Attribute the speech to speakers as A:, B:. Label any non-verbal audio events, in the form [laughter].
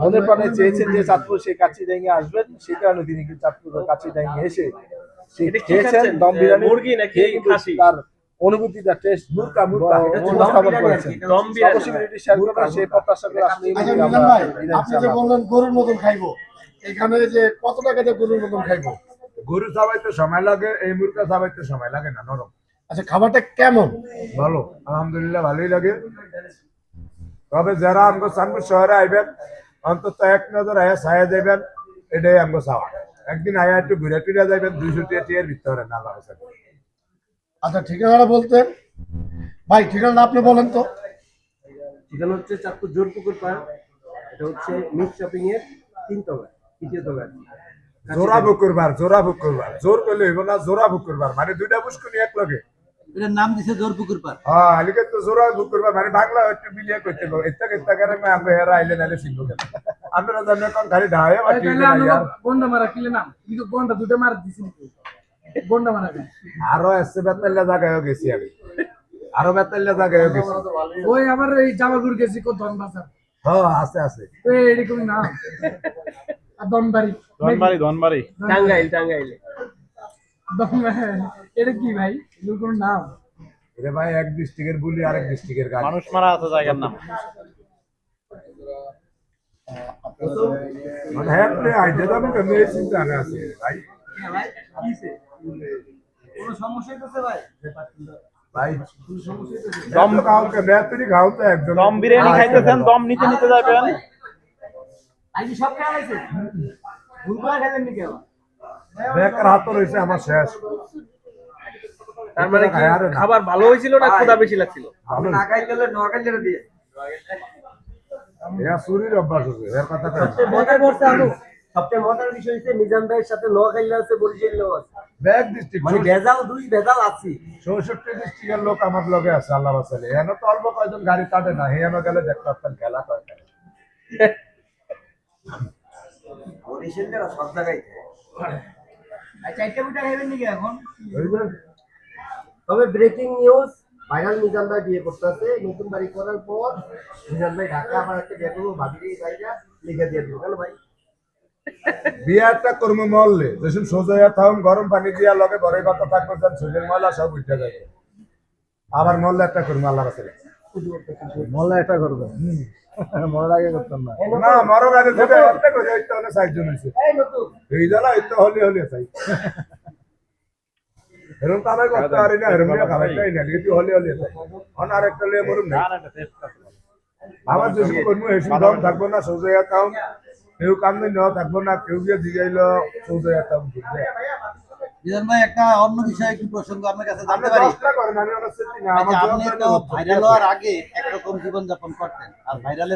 A: মনের প্রাণে চেয়েছেন যে চাঁদপুর সেই কাচ্চি ডাইঙ্গে আসবেন সেই কারণে তিনি কিন্তু চাঁদপুর কাচ্চি ডাইঙ্গে এসে খেয়েছেন দম বিরিয়ানি
B: মুরগি নাকি খাসি?
A: তার অনুভূতিটা টেস্ট মুরকা মুরকা উপস্থাপন করেছেন।
B: দম বিরিয়ানি।
A: অবশ্যই শেয়ার করবেন সেই প্রত্যাশা করে
C: আচ্ছা আপনি যে বললেন গরুর মতন খাইবো এখানে যে কত টাকাতে গরুর মতন খাইবো?
D: গরু চাবাইতে সময় লাগে এই মুরগা চাবাইতে সময় লাগে না নরম।
C: আচ্ছা খাবারটা কেমন?
D: ভালো আলহামদুলিল্লাহ ভালোই লাগে। তবে যারা আমগো চানপুর শহরে আইবেন অন্তত এক নজর আয়া ছায়া যাইবেন এটাই আমগো চাওয়া। একদিন আয়া একটু ঘুরে ফিরে যাবেন দুইশো টিয়ার ভিতরে না লাগে
C: আচ্ছা ঠিকানাটা বলতেন। ভাই ঠিকানাটা আপনি বলেন তো।
B: এখানে হচ্ছে চাঁদপুর জোরপুকুর পার্ক এটা হচ্ছে মিট শপিং এর তিন তলা তৃতীয় তলা
D: জোড়া বুক করবার জোড়া বুক করবার জোর করলে হইব না জোড়া বুক করবার মানে দুইটা পুষ্কনি এক লগে
E: এটার নাম দিছে জোরপুকুর পার
D: হ্যাঁ আলিকে তো মানে বাংলা একটু মিলিয়ে করতে হবে এত্তা কেত্তা করে আমি আমরা হেরা আইলে নাইলে চিনবো কেন? আমরা জানি কোন খালি ঢায়ে বা কি
F: গন্ডা মারা কিলে নাম? কিন্তু গন্ডা দুটো মারা দিছি গন্ডা মারা
D: আরও এসে বেতাল্লা জায়গায় গেছি আমি। আরও বেতাল্লা জায়গায় গেছি।
F: ওই আবার এই জামালপুর গেছি কো ধন বাজার।
D: হ্যাঁ আছে আছে।
F: এরকম নাম। আর দনবাড়ি।
B: ধনবাড়ি ধনবাড়ি টাঙ্গাইল টাঙ্গাইল।
F: এটা কি ভাই? এগুলো কোনো নাম?
D: রে ভাই এক ডিস্ট্রিক্টের বুলি আরেক ডিস্ট্রিক্টের গাড়ি।
B: মানুষ মারা আছে জায়গার নাম।
D: মানে হ্যাঁ রে আইডিয়া আমি কেমনে এই চিন্তা আছে ভাই।
E: কোনো সমস্যা হইতেছে ভাই?
D: ভাই দম খাও কে বেতরি খাও তো একদম
B: দম বিরিয়ানি খাইতেছেন দম নিতে নিতে যাবেন।
E: আই কি সব খেয়া লাইছে ভুল করে খেলেন নি কেউ?
D: বেকার হাত রয়েছে আমার শেষ।
B: তার মানে কি? খাবার ভালো হয়েছিল না ক্ষুধা বেশি লাগছিল?
E: না খাইলে নরকাল দিয়ে।
D: এরা চুরির অভ্যাস আছে এর কথা কই না।
E: আলু সবচেয়ে মজার বিষয় হচ্ছে নিজাম ভাইয়ের সাথে নোয়াখালী আছে বরিশাল আছে।
D: ব্যাগ ডিস্ট্রিক্ট
E: মানে ভেজাল দুই ভেজাল আছে।
D: চৌষট্টি ডিস্ট্রিক্টের লোক আমার লগে আছে আল্লাহ বাসালে। এখানে তো অল্প কয়জন গাড়ি কাটে না হেয়ানো গেলে দেখতে খেলা কয়
E: বরিশালের সব জায়গায় তবে ব্রেকিং নিউজ ভাইরাল নিজাম ভাই বিয়ে করতেছে নতুন বাড়ি করার পর নিজাম ভাই ঢাকা আবার একটা বিয়ে করব ভাবি ভাইরা লিখে দিয়ে দেবো কেন ভাই?
D: বিয়ারটা কর্ম মহল্লে যেসব সোজা থাকুন গরম পানি দিয়া লগে বড় কথা থাকবে যান শরীরের ময়লা সব উঠে যাবে। আবার মহল্লা একটা কর্ম আল্লাহ বাসালে
A: মোল্লা এটা করবেন [laughs] মরার আগে করতাম না।
D: থেকে হলে সাইজন হয়েছে।
E: এই নতুন।
D: জ্বালা এটা হলে হলে চাই এরকম তো আমি [laughs] করতে পারি না এরকম না কিন্তু হলে হলে চাই অন আরেকটা লিয়ে মরুম না আমার যেসব কর্ম এসব দম থাকব না সোজা কাম কেউ কাম নেওয়া থাকব না কেউ গিয়ে জিগাইলো সোজা কাম
G: ভাই একটা অন্য বিষয়ে একটু প্রসঙ্গ আপনার কাছে জানতে পারি আচ্ছা, আপনি তো। ভাইরাল হওয়ার আগে একরকম জীবনযাপন করতেন আর ভাইরালের